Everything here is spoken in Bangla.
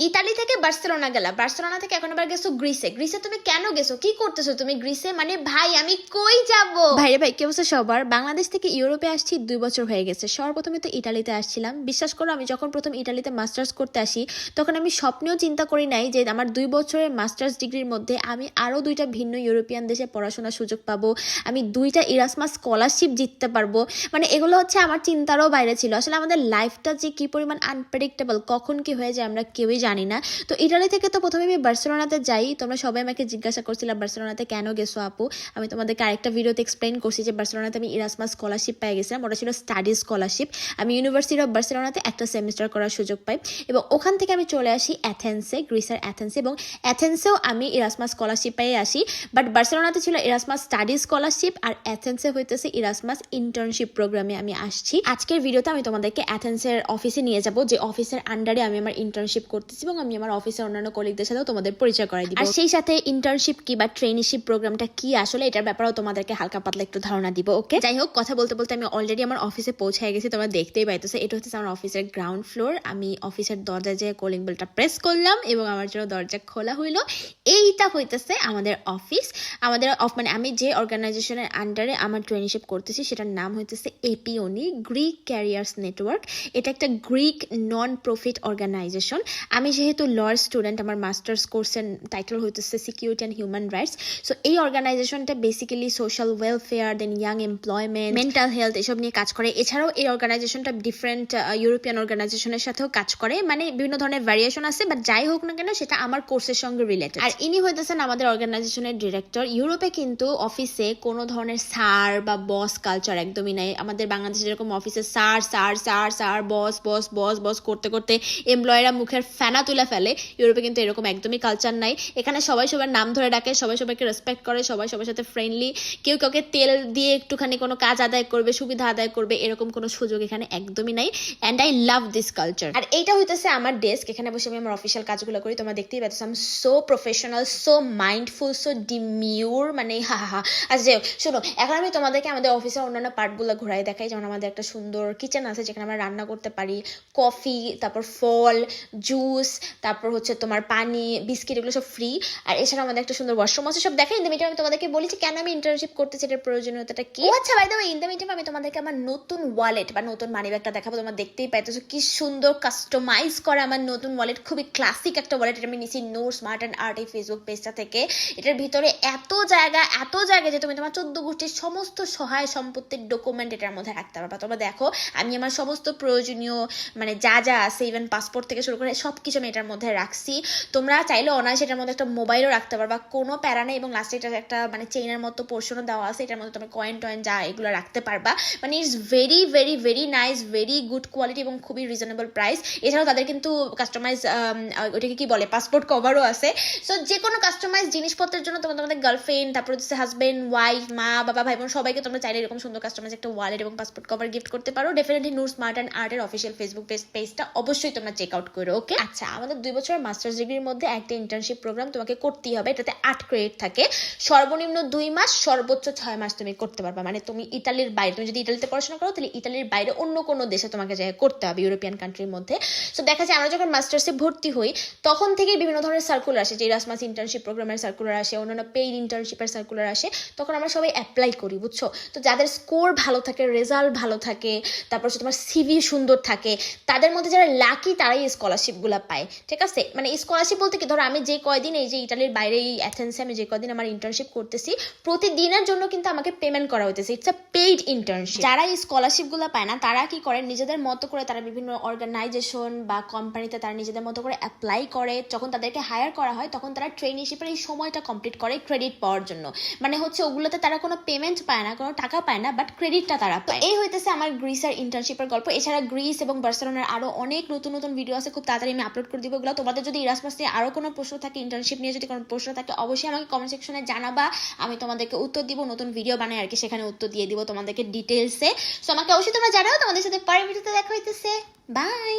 ইতালি থেকে বার্সেলোনা গেলা। বার্সেলোনা থেকে এখন আবার গেছো গ্রিসে। গ্রিসে তুমি কেন গেছো? কি করতেছো তুমি গ্রিসে? মানে ভাই, আমি কই যাব? ভাই রে ভাই, কি অবস্থা সবার? বাংলাদেশ থেকে ইউরোপে আসছি দুই বছর হয়ে গেছে। সর্বপ্রথমে তো ইটালিতে আসছিলাম। বিশ্বাস করো, আমি যখন প্রথম ইটালিতে মাস্টার্স করতে আসি, তখন আমি স্বপ্নেও চিন্তা করি নাই যে আমার দুই বছরের মাস্টার্স ডিগ্রির মধ্যে আমি আরও দুইটা ভিন্ন ইউরোপিয়ান দেশে পড়াশোনার সুযোগ পাবো। আমি দুইটা ইরাসমাস স্কলারশিপ জিততে পারব। মানে এগুলো হচ্ছে আমার চিন্তারও বাইরে ছিল। আসলে আমাদের লাইফটা যে কি পরিমাণ আনপ্রেডিক্টেবল কখন কি হয়ে যায় আমরা কেউই জানি না। তো ইটালি থেকে তো প্রথমে আমি বার্সেলোনাতে যাই। তোমরা সবাই আমাকে জিজ্ঞাসা করছিলাম বার্সেলোনাতে কেন গেছো আপু? আমি তোমাদেরকে আরেকটা ভিডিওতে এক্সপ্লেন করছি যে বার্সেলোনাতে আমি ইরাসমাস স্কলারশিপ পেয়ে গেছিলাম। ওটা ছিল স্টাডি স্কলারশিপ আমি ইউনিভার্সিটি অফ বার্সেলোনাতে একটা সেমিস্টার করার সুযোগ পাই। এবং ওখান থেকে আমি চলে আসি অ্যাথেন্সে গ্রিসের অ্যাথেন্সে এবং অ্যাথেন্সেও আমি ইরাসমাস স্কলারশিপ পেয়ে আসি। বাট বার্সেলোনাতে ছিল ইরাসমাস স্টাডি স্কলারশিপ আর অ্যাথেন্সে হইতেছে ইরাসমাস ইন্টার্নশিপ প্রোগ্রামে আমি আসছি। আজকের ভিডিওতে আমি তোমাদেরকে অ্যাথেন্সের অফিসে নিয়ে যাব। যে অফিসের আন্ডারে আমি আমার ইন্টার্নশিপ করতেছি। এবং আমি আমার অফিসের অন্যান্য কলিগদের সাথেও তোমাদের পরিচয় করাই দিব। আর সেই সাথে ইন্টার্নশিপ কি বা ট্রেনিশিপ প্রোগ্রামটা কি আসলে এটার ব্যাপারেও তোমাদেরকে হালকা পাতলা একটু ধারণা দিব ওকে যাই হোক, কথা বলতে বলতে আমি অলরেডি আমার অফিসে পৌঁছে গেছি, তোমরা দেখতেই পাইতেছো, এটা হচ্ছে আমার অফিসের গ্রাউন্ড ফ্লোর আমি অফিসের দরজায় যে কলিং বেলটা প্রেস করলাম এবং আমার জন্য দরজা খোলা হইল। এইটা হইতেছে আমাদের অফিস আমাদের অফ মানে আমি যে অর্গানাইজেশনের আন্ডারে আমার ট্রেনিশিপ করতেছি, সেটার নাম হইতেছে এপিওনি গ্রিক ক্যারিয়ার্স নেটওয়ার্ক এটা একটা গ্রিক নন প্রফিট অর্গানাইজেশন আমি যেহেতু লর স্টুডেন্ট আমার মাস্টার্স কোর্সের টাইটেল হইতেছে security and human rights so এই অর্গানাইজেশনটা basically social welfare then young employment mental health এসব নিয়ে কাজ করে। এছাড়াও এই অর্গানাইজেশনটা ডিফারেন্ট ইউরোপিয়ান অর্গানাইজেশনের সাথেও কাজ করে। মানে বিভিন্ন ধরনের ভ্যারিয়েশন আছে বাট যাই হোক না কেন সেটা আমার কোর্সের সঙ্গে রিলেটেড আর ইনি হইতেছেন আমাদের অর্গানাইজেশনের ডিরেক্টর ইউরোপে কিন্তু অফিসে কোনো ধরনের স্যার বা বস কালচার একদমই নাই। আমাদের বাংলাদেশে যেরকম অফিসে sir sir sir sir boss boss boss boss করতে করতে এমপ্লয়িরা মুখের ফেনা তুলে ফেলে ইউরোপে কিন্তু এরকম একদমই কালচার নাই। এখানে সবাই সবার নাম ধরে ডাকে সবাই সবাইকে রেসপেক্ট করে সবাই সবার সাথে ফ্রেন্ডলি কেউ কাউকে তেল দিয়ে একটুখানি কোনো কাজ আদায় করবে সুবিধা আদায় করবে এরকম কোনো সুযোগ এখানে একদমই নাই। And I love this culture আর এইটা হইতেছে আমার ডেস্ক এখানে বসে আমি আমার অফিসিয়াল কাজগুলো করি তোমরা দেখতেই পাচ্ছ আমি so professional so mindful so demure মানে হা হা যাই হোক, শোনো এখন আমি তোমাদেরকে আমাদের অফিসের অন্যান্য পার্টগুলো ঘোরাই দেখাই যেমন আমাদের একটা সুন্দর কিচেন আছে যেখানে আমরা রান্না করতে পারি কফি তারপর ফল জুস তারপর হচ্ছে তোমার পানি বিস্কিট এগুলো সব ফ্রি আর এছাড়া আমাদের একটা সুন্দর ওয়াশরুম আছে, সব দেখাই। ইন আমি তোমাদেরকে বলি যে কেন আমি ইন্টার্নশিপ করতেছি, এটার প্রয়োজনীয়তাটা কি? আচ্ছা বাই দ্য ইন দ্য আমি তোমাদেরকে আমার নতুন ওয়ালেট বা নতুন মানি ব্যাগটা দেখাবো। তোমরা দেখতেই পাইতেছো কি সুন্দর কাস্টমাইজ করা আমার নতুন ওয়ালেট খুবই ক্লাসিক একটা ওয়ালেট এটা আমি নিছি নো স্মার্ট অ্যান্ড আর্ট এই ফেসবুক পেজটা থেকে। এটার ভিতরে এত জায়গা এত জায়গা যে তুমি তোমার চোদ্দ গোষ্ঠীর সমস্ত সহায় সম্পত্তির ডকুমেন্ট এটার মধ্যে রাখতে পারবা। তোমরা দেখো, আমি আমার সমস্ত প্রয়োজনীয় মানে যা যা আছে ইভেন পাসপোর্ট থেকে শুরু করে সব কিছু আমি এটার মধ্যে রাখছি। তোমরা চাইলে অনায়াসে এটার মধ্যে একটা মোবাইলও রাখতে পারবা। কোনো প্যারা নেই এবং লাস্টে এটা একটা মানে চেইনের মতো পোর্শনও দেওয়া আছে। এটার মধ্যে তুমি কয়েন টয়েন যা এগুলো রাখতে পারবা। মানে it's very very very nice very good quality এবং খুবই রিজনেবল প্রাইস এছাড়াও তাদের কিন্তু কাস্টমাইজ ওটাকে কি বলে? পাসপোর্ট কভারও আছে। সো যে কোনো কাস্টমাইজ জিনিসপত্রের জন্য তোমার তোমাদের গার্লফ্রেন্ড তারপর হচ্ছে হাজবেন্ড ওয়াইফ মা, বাবা, ভাই বোন, সবাইকে তোমরা চাইলে এরকম সুন্দর কাস্টমাইজ একটা ওয়ালেট এবং পাসপোর্ট কভার গিফট করতে পারো। ডেফিনেটলি নূর স্মার্ট অ্যান্ড আর্টের অফিসিয়াল ফেসবুক পেজ পেজটা অবশ্যই তোমরা চেক আউট করো ওকে আচ্ছা আমাদের দুই বছরের মাস্টার্স ডিগ্রির মধ্যে একটা ইন্টার্নশিপ প্রোগ্রাম তোমাকে করতেই হবে। এটাতে আট ক্রেডিট থাকে। সর্বনিম্ন দুই মাস, সর্বোচ্চ ছয় মাস তুমি করতে পারবা। মানে তুমি ইতালির বাইরে, তুমি যদি ইতালিতে পড়াশোনা করো, তাহলে ইতালির বাইরে অন্য কোনো দেশে তোমাকে যাই করতে হবে, ইউরোপিয়ান কান্ট্রির মধ্যে। সো দেখা যায় আমরা যখন মাস্টার্সে ভর্তি হই, তখন থেকেই বিভিন্ন ধরনের সার্কুলার আসে। যে রাসমাস ইন্টার্নশিপ প্রোগ্রামের সার্কুলার আসে, অন্যান্য পেইড ইন্টার্নশিপের সার্কুলার আসে, তখন আমরা সবাই অ্যাপ্লাই করি, বুঝছ? তো যাদের স্কোর ভালো থাকে রেজাল্ট ভালো থাকে, তারপর তোমার সিভি সুন্দর থাকে, তাদের মধ্যে যারা লাকি তারাই স্কলারশিপগুলো পায়। ঠিক আছে? মানে স্কলারশিপ বলতে কি? ধরো আমি যে কয়দিন এই যে ইটালির বাইরে এই অ্যাথেন্সে আমি যে কয়দিন আমার ইন্টার্নশিপ করতেছি, প্রতিদিনের জন্য কিন্তু আমাকে পেমেন্ট করা হইতেছে। ইটস আ পেইড ইন্টার্নশিপ যারা এই স্কলারশিপগুলো পায় না, তারা কি করে? নিজেদের মতো করে তারা বিভিন্ন অর্গানাইজেশন বা কোম্পানিতে তারা নিজেদের মতো করে অ্যাপ্লাই করে। যখন তাদেরকে হায়ার করা হয়, তখন তারা ট্রেনিশিপের এই সময়টা কমপ্লিট করে ক্রেডিট পাওয়ার জন্য। মানে হচ্ছে ওগুলোতে তারা কোনো পেমেন্ট পায় না, কোনো টাকা পায় না বাট ক্রেডিটটা তারা পায়। এই হইতেছে আমার গ্রিসের ইন্টার্নশিপের গল্প। এছাড়া গ্রিস এবং বার্সেলোনার আরও অনেক নতুন নতুন ভিডিও আছে। খুব তাড়াতাড়ি আমি আপলোড করে দিব এগুলো। তোমাদের যদি ইরাসমাস নিয়ে আরও কোনো প্রশ্ন থাকে ইন্টার্নশিপ নিয়ে যদি কোনো প্রশ্ন থাকে, অবশ্যই আমাকে কমেন্ট সেকশনে জানাবা। আমি তোমাদেরকে উত্তর দিব, নতুন ভিডিও বানাই আর কি সেখানে উত্তর দিয়ে দিব তোমাদেরকে ডিটেলসে সো আমাকে অবশ্যই তোমরা জানাও, তোমাদের সাথে পরের ভিডিওতে দেখা হইতেছে। বাই